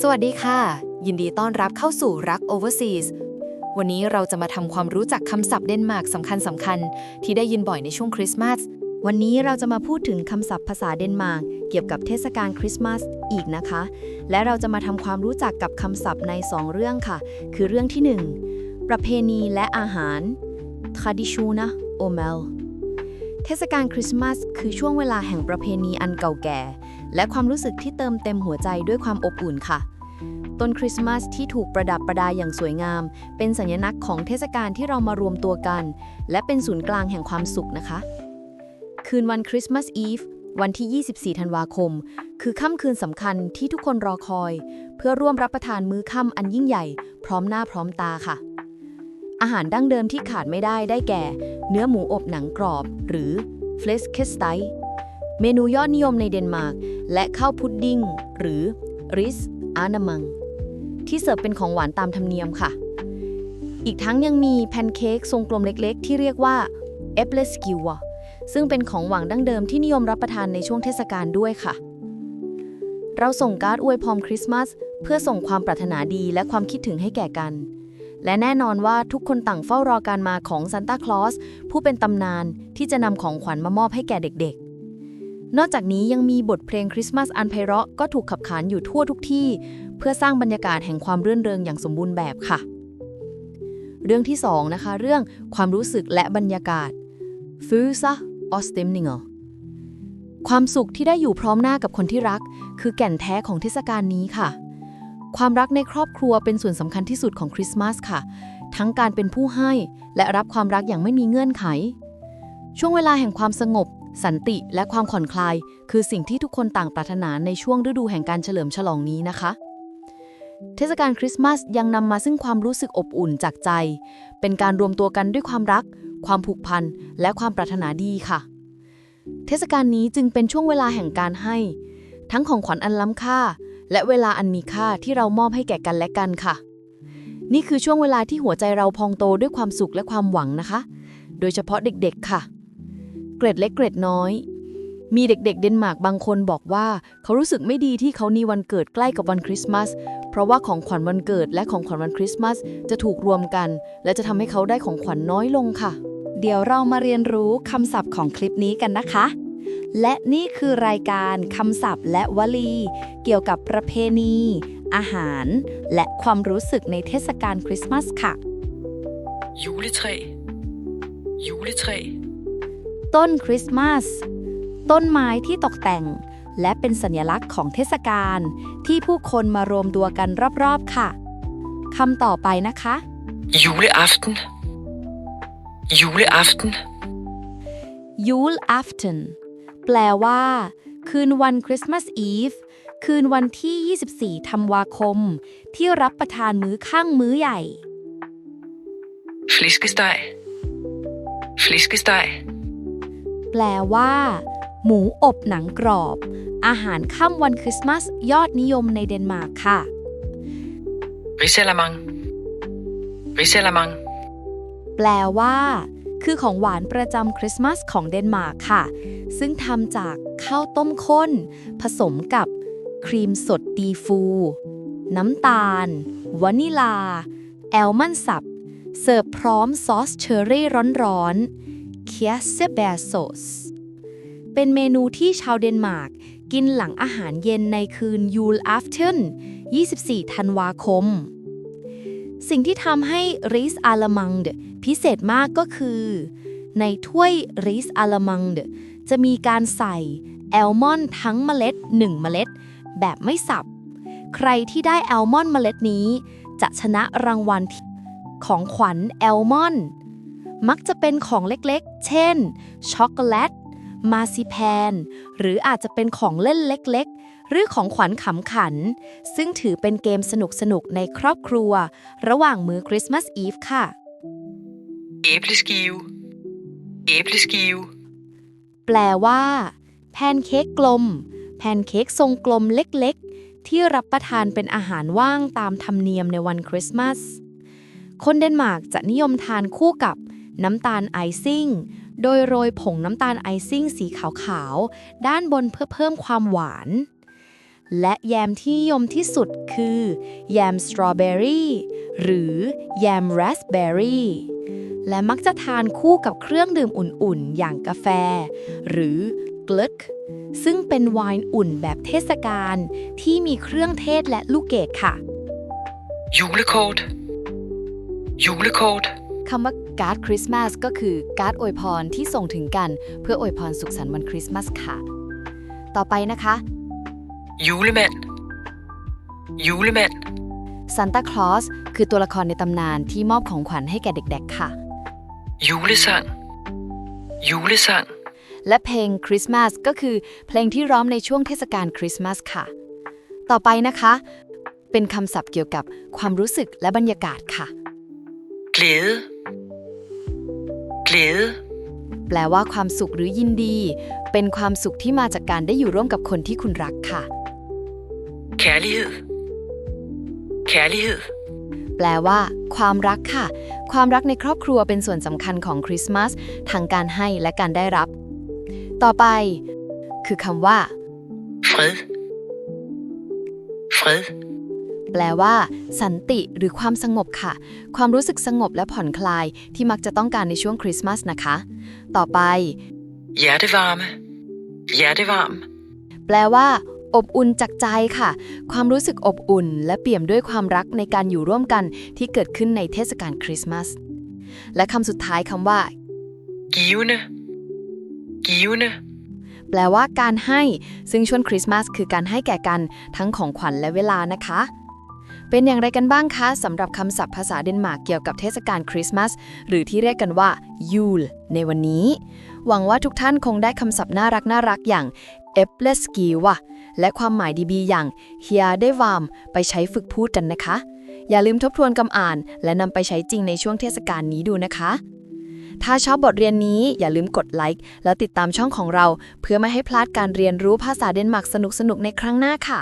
สวัสดีค่ะ ยินดีต้อนรับเข้าสู่รัก Overseas วันนี้เราจะมาทำความรู้จักคำศัพท์เดนมาร์กสำคัญสำคัญๆที่ได้ยินบ่อยในช่วงคริสต์มาส วันนี้เราจะมาพูดถึงคำศัพท์ภาษาเดนมาร์กเกี่ยวกับเทศกาลคริสต์มาสอีกนะคะ และเราจะมาทำความรู้จักกับคำศัพท์ใน 2 เรื่องค่ะ คือเรื่องที่ 1 ประเพณีและอาหาร traditioner o m e l เทศกาลคริสต์มาสคือช่วงเวลาแห่งประเพณีอันเก่าแก่ และความรู้สึกที่เติมเต็มหัวใจด้วยความอบอุ่นค่ะ ต้นคริสต์มาสที่ถูกประดับประดาอย่างสวยงาม เป็นสัญลักษณ์ของเทศกาลที่เรามารวมตัวกัน และเป็นศูนย์กลางแห่งความสุขนะคะ คืนวันคริสต์มาสอีฟวันที่ 24 ธันวาคม คือค่ำคืนสำคัญที่ทุกคนรอคอย เพื่อร่วมรับประทานมื้อค่ำอันยิ่งใหญ่ พร้อมหน้าพร้อมตาค่ะ อาหารดั้งเดิมที่ขาดไม่ได้ได้แก่ เนื้อหมูอบหนังกรอบ หรือ f l e s k e s t e i เมนูยอดนิยมในเดนมาร์ก และข้าวพุดดิ้ง หรือ ris a n a m a n g ที่เสิร์ฟเป็นของหวานตามธรรมเนียมค่ะ อีกทั้งยังมีแพนเค้กทรงกลมเล็กๆ ที่เรียกว่า e p l e s k i w a ซึ่งเป็นของหวานดั้งเดิมที่นิยมรับประทานในช่วงเทศกาลด้วยค่ะ เราส่งการ์ดอวยพรคริสต์มาสเพื่อส่งความปรารถนาดีและความคิดถึงให้แก่กัน และแน่นอนว่าทุกคนต่างเฝ้ารอการมาของซานตาคลอสผู้เป็นตำนานที่จะนำของขวัญมามอบให้แก่เด็กๆ นอกจากนี้ยังมีบทเพลงคริสต์มาสอันไพเราะก็ถูกขับขานอยู่ทั่วทุกที่ เพื่อสร้างบรรยากาศแห่งความรื่นเริงอย่างสมบูรณ์แบบค่ะ เรื่องที่สองนะคะเรื่องความรู้สึกและบรรยากาศ f u s a o s t e m n i n g ความสุขที่ได้อยู่พร้อมหน้ากับคนที่รัก คือแก่นแท้ของเทศกาลนี้ค่ะ ความรักในครอบครัวเป็นส่วนสำคัญที่สุดของคริสต์มาสค่ะ ทั้งการเป็นผู้ให้และรับความรักอย่างไม่มีเงื่อนไข ช่วงเวลาแห่งความสงบ สันติและความผ่อนคลาย คือสิ่งที่ทุกคนต่างปรารถนาในช่วงฤดูแห่งการเฉลิมฉลองนี้นะคะ เทศกาลคริสต์มาสยังนำมาซึ่งความรู้สึกอบอุ่นจากใจ เป็นการรวมตัวกันด้วยความรัก ความผูกพัน และความปรารถนาดีค่ะ เทศกาลนี้จึงเป็นช่วงเวลาแห่งการให้ ทั้งของขวัญอันล้ำค่า และเวลาอันมีค่าที่เรามอบให้แก่กันและกันค่ะ นี่คือช่วงเวลาที่หัวใจเราพองโตด้วยความสุขและความหวังนะคะ โดยเฉพาะเด็กๆค่ะ เกร็ดเล็กเกร็ดน้อย มีเด็กๆเดนมาร์กบางคนบอกว่าเขารู้สึกไม่ดีที่เขามีวันเกิดใกล้กับวันคริสต์มาสเพราะว่าของขวัญวันเกิดและของขวัญวันคริสต์มาสจะถูกรวมกัน และจะทำให้เขาได้ของขวัญน้อยลงค่ะ เดี๋ยวเรามาเรียนรู้คำศัพท์ของคลิปนี้กันนะคะ และนี่คือรายการคำศัพท์และวลี เกี่ยวกับประเพณี อาหาร และความรู้สึกในเทศกาลคริสต์มาสค่ะ Juletræ. Juletræ. ต้นคริสต์มาส ต้นไม้ที่ตกแต่ง และเป็นสัญลักษณ์ของเทศกาลที่ผู้คนมารวมตัวกันรอบๆค่ะคำต่อไปนะคะ Juleaften. Juleaften. Yule Afton แปลว่า คืนวันคริสต์มาสอีฟคืนวันที่ 24 ธันวาคม ที่รับประทานมื้อข้างมื้อใหญ่ Flæskesteg. Flæskesteg. แปลว่า หมูอบหนังกรอบ อาหารค่ำวันคริสต์มาสยอดนิยมในเดนมาร์กค่ะ Risalamang. Risalamang. แปลว่า คือของหวานประจำคริสต์มาสของเดนมาร์กค่ะ ซึ่งทำจากข้าวต้มข้น ผสมกับครีมสดดีฟู น้ำตาล วานิลา แอลมอนด์สับ เสิร์ฟพร้อมซอสเชอร์รี่ร้อนๆ เคียสเซเบโซสเป็นเมนูที่ชาวเดนมาร์กกินหลังอาหารเย็นในคืนยูลอัฟเทน24 ธันวาคม สิ่งที่ทำให้ริสอาลามังเดพิเศษมากก็คือ ในถ้วยริสอาลามังเดจะมีการใส่แอลมอนทั้งเมล็ด 1 เมล็ด แบบไม่สับ ใครที่ได้แอลมอนเมล็ดนี้ จะชนะรางวัลของขวัญแอลมอน มักจะเป็นของเล็กๆ เช่น ช็อกโกแลต มาซิแพน หรืออาจจะเป็นของเล่นเล็กๆ หรือของขวัญขำขัน ซึ่งถือเป็นเกมสนุกๆ ในครอบครัว ระหว่างมื้อคริสต์มาสอีฟค่ะ Æbleskive. Æbleskive. แปลว่า แพนเค้กกลม แพนเค้กทรงกลมเล็กๆ ที่รับประทานเป็นอาหารว่างตามธรรมเนียมในวันคริสต์มาส คนเดนมาร์กจะนิยมทานคู่กับ น้ำตาลไอซิ่ง โดยโรยผงน้ำตาลไอซิ่งสีขาวๆ ด้านบนเพื่อเพิ่มความหวาน และแยมที่นิยมที่สุดคือ แยมสตรอเบอรี่หรือแยมราสเบอรี่และมักจะทานคู่กับเครื่องดื่มอุ่นๆ อย่างกาแฟ หรือกลึกซึ่งเป็นไวน์อุ่นแบบเทศกาลที่มีเครื่องเทศและลูกเกดค่ะ Julekort. Julekort. คำว่า การ์ดคริสต์มาสก็คือการ์ดอวยพรที่ส่งถึงกัน เพื่ออวยพรสุขสันต์วันคริสต์มาสค่ะ ต่อไปนะคะ Julemand. Julemand. ซานตาคลอสคือตัวละครในตำนานที่มอบของขวัญให้แก่เด็กๆ ค่ะ Julesang. Julesang. และเพลงคริสต์มาสก็คือเพลงที่ร้องในช่วงเทศกาลคริสต์มาสค่ะ ต่อไปนะคะ เป็นคำศัพท์เกี่ยวกับความรู้สึกและบรรยากาศค่ะ Glæde. Glæde. แปลว่าความสุขหรือยินดี เป็นความสุขที่มาจากการได้อยู่ร่วมกับคนที่คุณรักค่ะ Kærlighed. Kærlighed. แปลว่า ความรักค่ะ ความรักในครอบครัวเป็นส่วนสำคัญของคริสต์มาสทั้งการให้และการได้รับ ต่อไป คือคำว่า Fred. Fred. แปลว่า สันติหรือความสงบค่ะ ความรู้สึกสงบและผ่อนคลายที่มักจะต้องการในช่วงคริสต์มาสนะคะ ต่อไป Hjertevarme. Hjertevarm. แปลว่า อบอุ่นจากใจค่ะ ความรู้สึกอบอุ่น และเปี่ยมด้วยความรักในการอยู่ร่วมกันที่เกิดขึ้นในเทศกาลคริสต์มาส และคำสุดท้ายคำว่า Givende. Givende. แปลว่าการให้ ซึ่งช่วงคริสต์มาสคือการให้แก่กันทั้งของขวัญและเวลานะคะ เป็นอย่างไรกันบ้างคะสำหรับคำศัพท์ภาษาเดนมาร์กเกี่ยวกับเทศกาลคริสต์มาสหรือที่เรียกกันว่ายูลในวันนี้ หวังว่าทุกท่านคงได้คำศัพท์น่ารักน่ารักอย่างเอฟเลสกีวะและความหมายดีๆ อย่างเฮียได้วามไปใช้ฝึกพูดกันนะคะ อย่าลืมทบทวนคำอ่าน และนำไปใช้จริงในช่วงเทศกาลนี้ดูนะคะ ถ้าชอบบทเรียนนี้อย่าลืมกดไลค์แล้วติดตามช่องของเรา เพื่อไม่ให้พลาดการเรียนรู้ภาษาเดนมาร์กสนุกๆในครั้งหน้าค่ะ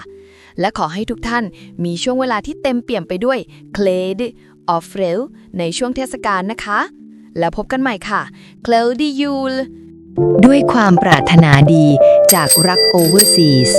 และขอให้ทุกท่านมีช่วงเวลาที่เต็มเปี่ยมไปด้วยเคลดออฟเรลในช่วงเทศกาลนะคะ แล้วพบกันใหม่ค่ะเคลดียูลด้วยความปรารถนาดีจากรักโอเวอร์ซีส